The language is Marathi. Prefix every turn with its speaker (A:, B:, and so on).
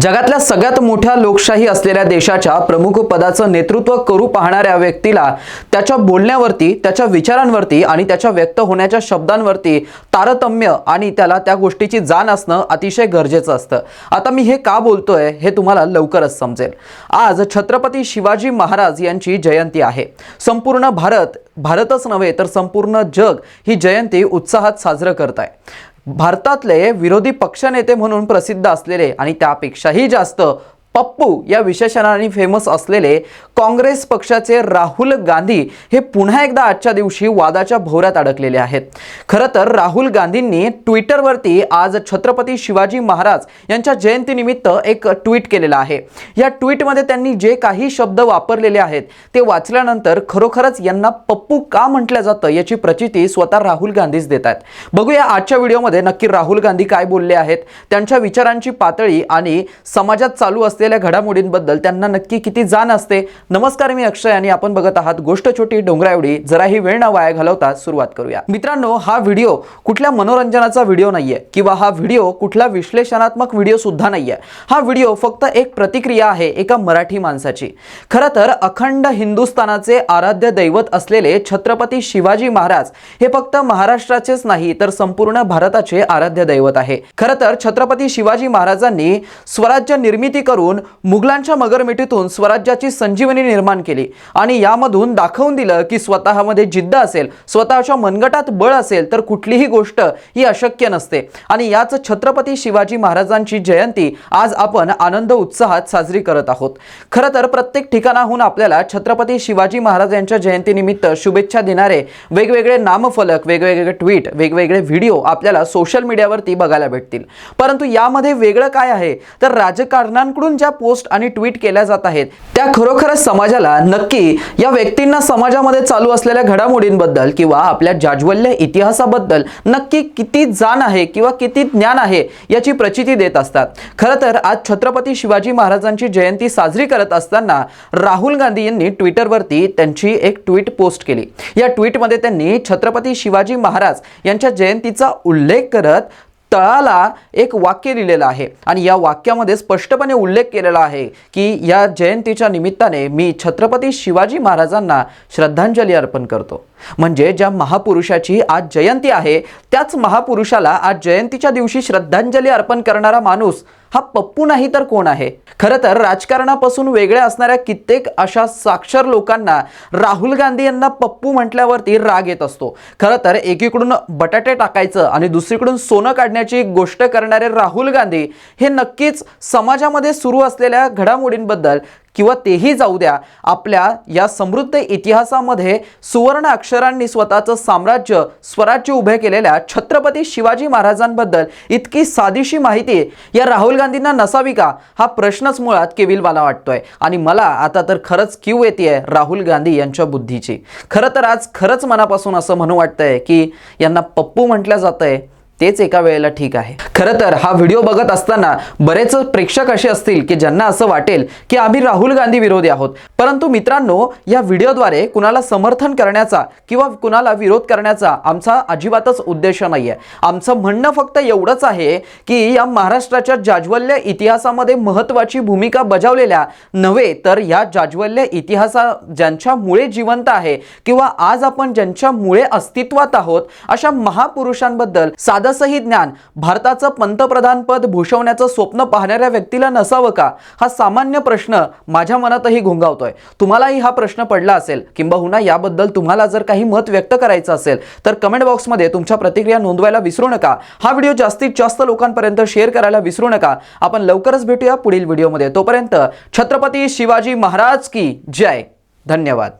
A: जगातल्या सगळ्यात मोठ्या लोकशाही असलेल्या देशाच्या प्रमुख पदाचं नेतृत्व करू पाहणाऱ्या व्यक्तीला त्याच्या बोलण्यावरती त्याच्या विचारांवरती आणि त्याच्या व्यक्त होण्याच्या शब्दांवरती तारतम्य आणि त्याला त्या गोष्टीची जाण असणं अतिशय गरजेचं असतं. आता मी हे का बोलतोय हे तुम्हाला लवकरच समजेल. आज छत्रपती शिवाजी महाराज यांची जयंती आहे. संपूर्ण भारत भारतच नव्हे तर संपूर्ण जग ही जयंती उत्साहात साजरं करत आहे भारतातले विरोधी पक्षनेते म्हणून प्रसिद्ध असलेले आणि त्यापेक्षाही जास्त पप्पू या विशेषणाने फेमस असलेले काँग्रेस पक्षाचे राहुल गांधी हे पुन्हा एकदा आजच्या दिवशी वादाच्या भोवऱ्यात अडकलेले आहेत. खरं तर राहुल गांधींनी ट्विटरवरती आज छत्रपती शिवाजी महाराज यांच्या जयंतीनिमित्त एक ट्विट केलेलं आहे. या ट्विटमध्ये त्यांनी जे काही शब्द वापरलेले आहेत ते वाचल्यानंतर खरोखरच यांना पप्पू का म्हटलं जातं याची प्रचिती स्वतः राहुल गांधीच देत आहेत. बघूया आजच्या व्हिडिओमध्ये नक्की राहुल गांधी काय बोलले आहेत त्यांच्या विचारांची पातळी आणि समाजात चालू असलेल्या घडामोडींबद्दल त्यांना नक्की किती जाण असते? नमस्कार मी अक्षय आणि आपण बघत आहात गोष्ट छोटी डोंगरा एवढी. जराही वेळ न वाया घालवता सुरुवात करूया. मित्रांनो हा व्हिडिओ कुठल्या मनोरंजनाचा व्हिडिओ नाहीये किंवा हा व्हिडिओ कुठला विश्लेषणात्मक व्हिडिओ सुद्धा नाहीये. हा व्हिडिओ फक्त एक प्रतिक्रिया आहे एका मराठी माणसाची. खरं तर अखंड हिंदुस्थानाचे आराध्य दैवत असलेले छत्रपती शिवाजी महाराज हे फक्त महाराष्ट्राचेच नाही तर संपूर्ण भारताचे आराध्य दैवत आहे. खरं तर छत्रपती शिवाजी महाराजांनी स्वराज्य निर्मिती करून मुघलांच्या मगरमिठीतून स्वराज्याची संजीवनी निर्माण केली. आणि यामधून दाखवून दिलं की स्वतःमध्ये जिद्द असेल स्वतःच्या मनगटात बळ असेल तर कुठलीही गोष्ट ही अशक्य नसते. आणि याच छत्रपती शिवाजी महाराजांची जयंती आज आपण आनंद उत्साहात साजरी करत आहोत. खरं तर प्रत्येक ठिकाणाहून आपल्याला छत्रपती शिवाजी महाराज यांच्या जयंतीनिमित्त शुभेच्छा देणारे वेगवेगळे नामफलक वेगवेगळे ट्विट वेगवेगळे व्हिडिओ आपल्याला सोशल मीडियावरती बघायला भेटतील. परंतु यामध्ये वेगळं काय आहे? तर राजकारणांकडून ज्या पोस्ट आणि ट्विट केल्या जात आहेत त्या खरोखरच समाजाला नक्की या व्यक्तींना समाजामध्ये चालू असलेल्या घडामोडींबद्दल किंवा आपल्या जाज्वल्य इतिहासाबद्दल नक्की किती जाण आहे किंवा किती ज्ञान आहे याची प्रचिती देत असतात. खरं तर आज छत्रपती शिवाजी महाराजांची जयंती साजरी करत असताना राहुल गांधी यांनी ट्विटरवरती त्यांची एक ट्विट पोस्ट केली. या ट्विटमध्ये त्यांनी छत्रपती शिवाजी महाराज यांच्या जयंतीचा उल्लेख करत तळाला एक वाक्य लिहिलेलं आहे. आणि या वाक्यामध्ये स्पष्टपणे उल्लेख केलेला आहे की या जयंतीच्या निमित्ताने मी छत्रपती शिवाजी महाराजांना श्रद्धांजली अर्पण करतो. म्हणजे ज्या महापुरुषाची आज जयंती आहे त्याच महापुरुषाला आज जयंतीच्या दिवशी श्रद्धांजली अर्पण करणारा माणूस हा पप्पू नाही तर कोण आहे? खरं तर राजकारणापासून वेगळ्या असणाऱ्या कित्येक अशा साक्षर लोकांना राहुल गांधी यांना पप्पू म्हटल्यावरती राग येत असतो. खरं तर एकीकडून बटाटे टाकायचं आणि दुसरीकडून सोनं काढण्याची गोष्ट करणारे राहुल गांधी हे नक्कीच समाजामध्ये सुरू असलेल्या घडामोडींबद्दल किंवा तेही जाऊ द्या आपल्या या समृद्ध इतिहासामध्ये सुवर्ण अक्षरांनी स्वतःचं साम्राज्य स्वराज्य उभे केलेल्या छत्रपती शिवाजी महाराजांबद्दल इतकी साधीशी माहिती या राहुल गांधींना नसावी का? हा प्रश्नच मुळात केविलवाला वाटतोय. आणि मला आता तर खरंच क्यू येते राहुल गांधी यांच्या बुद्धीची. खरं तर आज खरंच मनापासून असं म्हणू वाटतंय की यांना पप्पू म्हटलं जातंय. तेच एका वेळेला ठीक आहे. खरं तर हा व्हिडिओ बघत असताना बरेच प्रेक्षक असे असतील की ज्यांना असं वाटेल की आम्ही राहुल गांधी विरोधी आहोत. परंतु मित्रांनो या व्हिडिओद्वारे कुणाला समर्थन करण्याचा किंवा कुणाला विरोध करण्याचा आमचा अजिबातच उद्देश नाही आहे आमचं म्हणणं फक्त एवढंच आहे की या महाराष्ट्राच्या जाज्वल्य इतिहासामध्ये महत्त्वाची भूमिका बजावलेल्या नव्हे तर या जाज्वल्य इतिहासा ज्यांच्यामुळे जिवंत आहे किंवा आज आपण ज्यांच्यामुळे अस्तित्वात आहोत अशा महापुरुषांबद्दल साधंसही ज्ञान. भारताचं पंतप्रधानपद भूषवण्याचं स्वप्न पाहणाऱ्या व्यक्तीला नसावं का? हा सामान्य प्रश्न माझ्या मनातही घोंगावतोय. तुम्हालाही हा प्रश्न पडला असेल. किंबहुना याबद्दल तुम्हाला जर काही मत व्यक्त करायचं असेल तर कमेंट बॉक्समध्ये तुमच्या प्रतिक्रिया नोंदवायला विसरू नका. हा व्हिडिओ जास्तीत जास्त लोकांपर्यंत शेअर करायला विसरू नका. आपण लवकरच भेटूया पुढील व्हिडिओमध्ये. तोपर्यंत छत्रपती शिवाजी महाराज की जय. धन्यवाद.